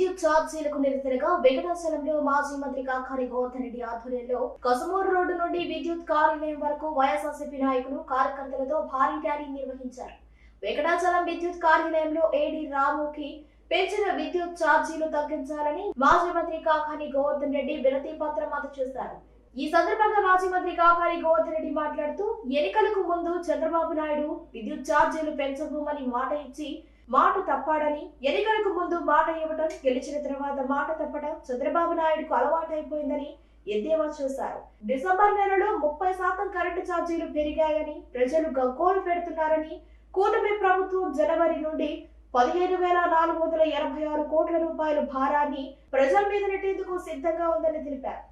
విద్యుత్ ఛార్జీలకు నిరసనగా వెంకటాచలంలో మాజీ మంత్రి కాకాని గోవర్ధన్ రెడ్డి ఆధ్వర్యంలో కసుమూరు రోడ్డు నుండి విద్యుత్ కార్యాలయం వరకు వైఎస్ఆర్సీపీ నాయకులు కార్యకర్తలతో భారీ ర్యాలీ నిర్వహించారు. వెంకటాచలం విద్యుత్ కార్యాలయంలో ఏడీ రాముకి పెంచిన విద్యుత్ ఛార్జీలు తగ్గించాలని మాజీ మంత్రి కాకాని గోవర్ధన్ రెడ్డి వినతి పత్రం అందజేశారు. ఈ సందర్భంగా మాజీ మంత్రి కాకాని గోవర్ధన్ రెడ్డి మాట్లాడుతూ ఎన్నికలకు ముందు చంద్రబాబు నాయుడు విద్యుత్ ఛార్జీలు పెంచబోమని మాట ఇచ్చి మాట తప్పాడని ఎన్నికలకు ముందు మాట ఇవ్వటం గెలిచిన తర్వాత మాట తప్పడం చంద్రబాబు నాయుడుకు అలవాటైపోయిందని ఎద్దేవా చేశారు. డిసెంబర్ నెలలో ముప్పై శాతం కరెంటు ఛార్జీలు పెరిగాయని ప్రజలు గగ్గోలు పెడుతున్నారని కూటమి ప్రభుత్వం జనవరి నుండి పదిహేను వేల నాలుగు వందల ఎనభై ఆరు కోట్ల రూపాయల భారాన్ని ప్రజల మీద నెట్టేందుకు సిద్ధంగా ఉందని తెలిపారు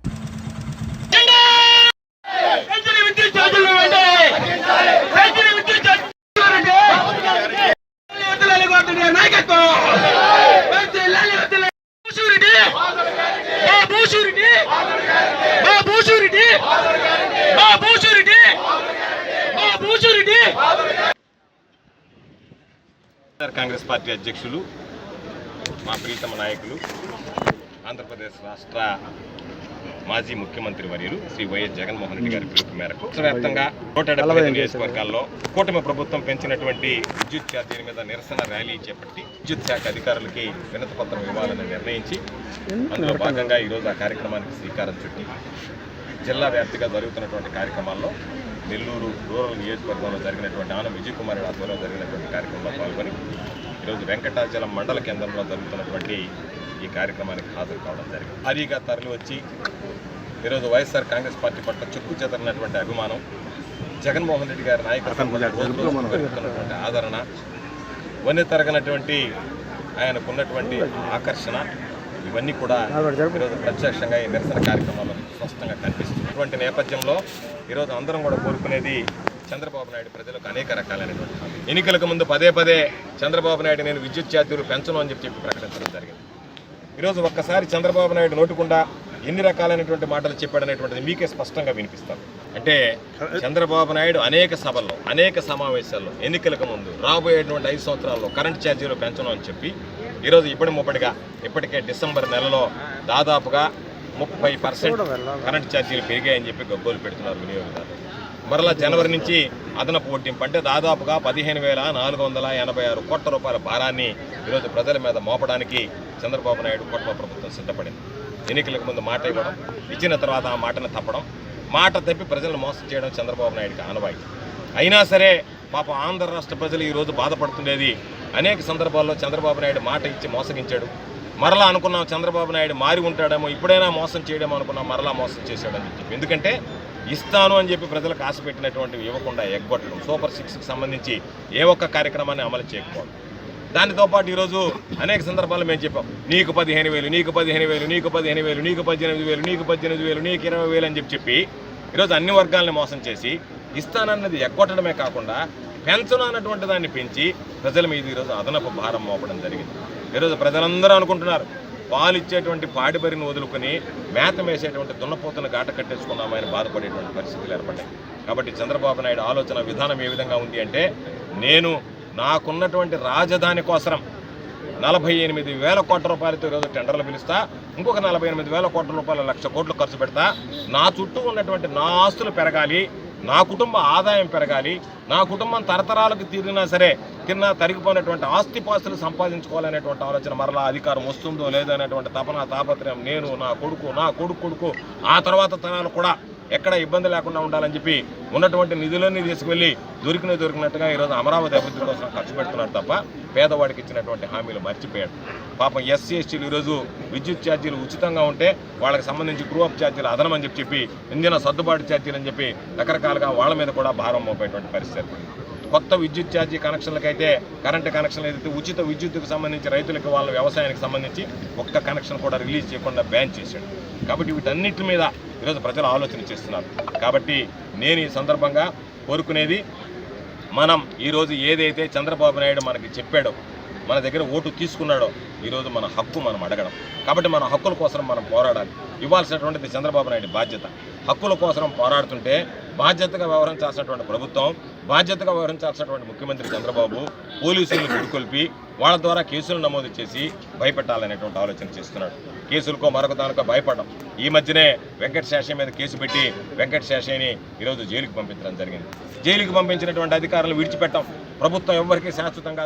పెంచిన విద్యుత్ ఛార్జీలు ఇవ్వండి. పెంచిన విద్యుత్ ఛార్జీలు ఇవ్వండి. లాలి వద్దులే నాయకత్వం. పెంచి లాలి వద్దులే. భూసూరిటీ. మా భూసూరిటీ. మా భూసూరిటీ. మా భూసూరిటీ. మా భూసూరిటీ. కాంగ్రెస్ పార్టీ అధ్యక్షులు మా ప్రీతమ నాయకులు ఆంధ్రప్రదేశ్ రాష్ట్ర మాజీ ముఖ్యమంత్రి వర్యులు శ్రీ వైఎస్ జగన్మోహన్ రెడ్డి గారి పిలుపు మేరకు రాష్ట్ర వ్యాప్తంగా నూట డెబ్బై నియోజకవర్గాల్లో కూటమి ప్రభుత్వం పెంచినటువంటి విద్యుత్ ఛార్జీల మీద నిరసన ర్యాలీ చేపట్టి విద్యుత్ శాఖ అధికారులకి వినతి పత్రం ఇవ్వాలని నిర్ణయించి అందులో భాగంగా ఈరోజు ఆ కార్యక్రమానికి శ్రీకారం చుట్టి జిల్లా వ్యాప్తిగా జరుగుతున్నటువంటి కార్యక్రమాల్లో నెల్లూరు రూరల్ నియోజకవర్గంలో జరిగినటువంటి ఆనం విజయ్ కుమార్ ఆధ్వర్యంలో జరిగినటువంటి కార్యక్రమంలో పాల్గొని ఈరోజు వెంకటాచలం మండల కేంద్రంలో జరుగుతున్నటువంటి ఈ కార్యక్రమానికి హాజరు కావడం జరిగింది. భారీగా తరలి వచ్చి ఈరోజు వైఎస్ఆర్ కాంగ్రెస్ పార్టీ పట్ల చెక్కు చెదరినటువంటి అభిమానం జగన్మోహన్ రెడ్డి గారి నాయకత్వం పెరుగుతున్నటువంటి ఆదరణ వన్నె తరగనటువంటి ఆయనకున్నటువంటి ఆకర్షణ ఇవన్నీ కూడా ఈరోజు ప్రత్యక్షంగా ఈ నిరసన కార్యక్రమాల్లో స్పష్టంగా కనిపిస్తుంది ఇటువంటి నేపథ్యంలో ఈరోజు అందరం కూడా కోరుకునేది చంద్రబాబు నాయుడు ప్రజలకు అనేక రకాలైనటువంటి. ఎన్నికలకు ముందు పదే పదే చంద్రబాబు నాయుడు నేను విద్యుత్ ఛార్జీలు పెంచను అని చెప్పి చెప్పి ప్రకటించడం జరిగింది. ఈరోజు ఒక్కసారి చంద్రబాబు నాయుడు నోటుకుండా ఎన్ని రకాలైనటువంటి మాటలు చెప్పాడనేటువంటిది మీకే స్పష్టంగా వినిపిస్తాను అంటే చంద్రబాబు నాయుడు అనేక సభల్లో అనేక సమావేశాల్లో ఎన్నికలకు ముందు రాబోయేటువంటి ఐదు సంవత్సరాల్లో కరెంట్ ఛార్జీలు పెంచడం అని చెప్పి ఈరోజు ఇప్పటి ముప్పటిగా ఇప్పటికే డిసెంబర్ నెలలో దాదాపుగా ముప్పై పర్సెంట్ కరెంట్ ఛార్జీలు పెరిగాయని చెప్పి గగ్గోలు పెడుతున్నారు వినియోగదారులు. మరలా జనవరి నుంచి అదనపు ఒడ్డింపు అంటే దాదాపుగా పదిహేను వేల నాలుగు వందల ఎనభై ఆరు కోట్ల రూపాయల భారాన్ని ఈరోజు ప్రజల మీద మోపడానికి చంద్రబాబు నాయుడు కుటుంబ ప్రభుత్వం సిద్ధపడింది. ఎన్నికలకు ముందు మాట ఇవ్వడం ఇచ్చిన తర్వాత ఆ మాటను తప్పడం మాట తప్పి ప్రజలను మోసం చేయడం చంద్రబాబు నాయుడుకి ఆనవాయి అయినా సరే పాప ఆంధ్ర రాష్ట్ర ప్రజలు ఈరోజు బాధపడుతుండేది అనేక సందర్భాల్లో చంద్రబాబు నాయుడు మాట ఇచ్చి మోసగించాడు. మరలా అనుకున్నాం చంద్రబాబు నాయుడు మారి ఉంటాడేమో ఇప్పుడైనా మోసం చేయడేమో అనుకున్నాం మరలా మోసం చేశాడని చెప్పి. ఎందుకంటే ఇస్తాను అని చెప్పి ప్రజలకు ఆశ పెట్టినటువంటివి ఇవ్వకుండా ఎగ్గొట్టడం సూపర్ సిక్స్కి సంబంధించి ఏ ఒక్క కార్యక్రమాన్ని అమలు చేయకపోవడం. దానితో పాటు ఈరోజు అనేక సందర్భాలు మేము చెప్పాం. నీకు పదిహేను వేలు నీకు పదిహేను వేలు నీకు పదిహేను వేలు నీకు పద్దెనిమిది వేలు నీకు పద్దెనిమిది వేలు నీకు ఇరవై వేలు అని చెప్పి చెప్పి ఈరోజు అన్ని వర్గాలని మోసం చేసి ఇస్తానన్నది ఎగ్గొట్టడమే కాకుండా పెంచను అన్నటువంటి దాన్ని పెంచి ప్రజల మీద ఈరోజు అదనపు భారం మోపడం జరిగింది. ఈరోజు ప్రజలందరూ అనుకుంటున్నారు. పాలు ఇచ్చేటువంటి పాడిబరిని వదులుకొని మేత వేసేటువంటి దున్నపోతును గాట కట్టేసుకున్నామని బాధపడేటువంటి పరిస్థితులు ఏర్పడ్డాయి. కాబట్టి చంద్రబాబు నాయుడు ఆలోచన విధానం ఏ విధంగా ఉంది అంటే నేను నాకున్నటువంటి రాజధాని కోసరం నలభై ఎనిమిది వేల కోట్ల రూపాయలతో ఈరోజు టెండర్లు పిలుస్తా ఇంకొక నలభై ఎనిమిది వేల కోట్ల రూపాయల లక్ష కోట్లు ఖర్చు పెడతా నా చుట్టూ ఉన్నటువంటి నా ఆస్తులు పెరగాలి నా కుటుంబ ఆదాయం పెరగాలి నా కుటుంబం తరతరాలకు తీరినా సరే తిన్నా తరిగిపోయినటువంటి ఆస్తిపాస్తులు సంపాదించుకోవాలనేటువంటి ఆలోచన మరలా అధికారం వస్తుందో లేదో అనేటువంటి తపన తాపత్రయం నేను నా కొడుకు నా కొడుకు కొడుకు ఆ తర్వాత తరాలు కూడా ఎక్కడ ఇబ్బంది లేకుండా ఉండాలని చెప్పి ఉన్నటువంటి నిధులన్నీ తీసుకువెళ్ళి దొరికిన దొరికినట్టుగా ఈరోజు అమరావతి అభివృద్ధి కోసం ఖర్చు పెడుతున్నాడు తప్ప పేదవాడికి ఇచ్చినటువంటి హామీలు మర్చిపోయాడు. పాపం ఎస్సీ ఎస్టీలు ఈరోజు విద్యుత్ ఛార్జీలు ఉచితంగా ఉంటే వాళ్ళకి సంబంధించి గ్రూప్ ఛార్జీలు అదనమని చెప్పి చెప్పి ఇందిన సర్దుబాటు ఛార్జీలు అని చెప్పి రకరకాలుగా వాళ్ళ మీద కూడా భారం మోపేటువంటి పరిస్థితి కొత్త విద్యుత్ ఛార్జీ కనెక్షన్లకైతే కరెంటు కనెక్షన్లు ఏదైతే ఉచిత విద్యుత్తుకు సంబంధించి రైతులకు వాళ్ళ వ్యవసాయానికి సంబంధించి ఒక్క కనెక్షన్ కూడా రిలీజ్ చేయకుండా బ్యాన్ చేశాడు. కాబట్టి వీటన్నిటి మీద ఈరోజు ప్రజలు ఆలోచన చేస్తున్నారు. కాబట్టి నేను ఈ సందర్భంగా కోరుకునేది మనం ఈరోజు ఏదైతే చంద్రబాబు నాయుడు మనకి చెప్పాడో మన దగ్గర ఓటు తీసుకున్నాడో ఈరోజు మన హక్కు మనం అడగడం. కాబట్టి మన హక్కుల కోసం మనం పోరాడాలి. ఇవ్వాల్సినటువంటిది చంద్రబాబు నాయుడు బాధ్యత. హక్కుల కోసం పోరాడుతుంటే బాధ్యతగా వ్యవహరించాల్సినటువంటి ప్రభుత్వం బాధ్యతగా వ్యవహరించాల్సినటువంటి ముఖ్యమంత్రి చంద్రబాబు పోలీసులను గుడికొల్పి వాళ్ళ ద్వారా కేసులు నమోదు చేసి భయపెట్టాలనేటువంటి ఆలోచన చేస్తున్నాడు. కేసులకో మరొక దానికో భయపడడం. ఈ మధ్యనే వెంకట శేషయ్య మీద కేసు పెట్టి వెంకట శేషయ్యని ఈరోజు జైలుకి పంపించడం జరిగింది. జైలుకి పంపించినటువంటి అధికారులు విడిచిపెట్టం ప్రభుత్వం ఎవరికి శాశ్వతంగా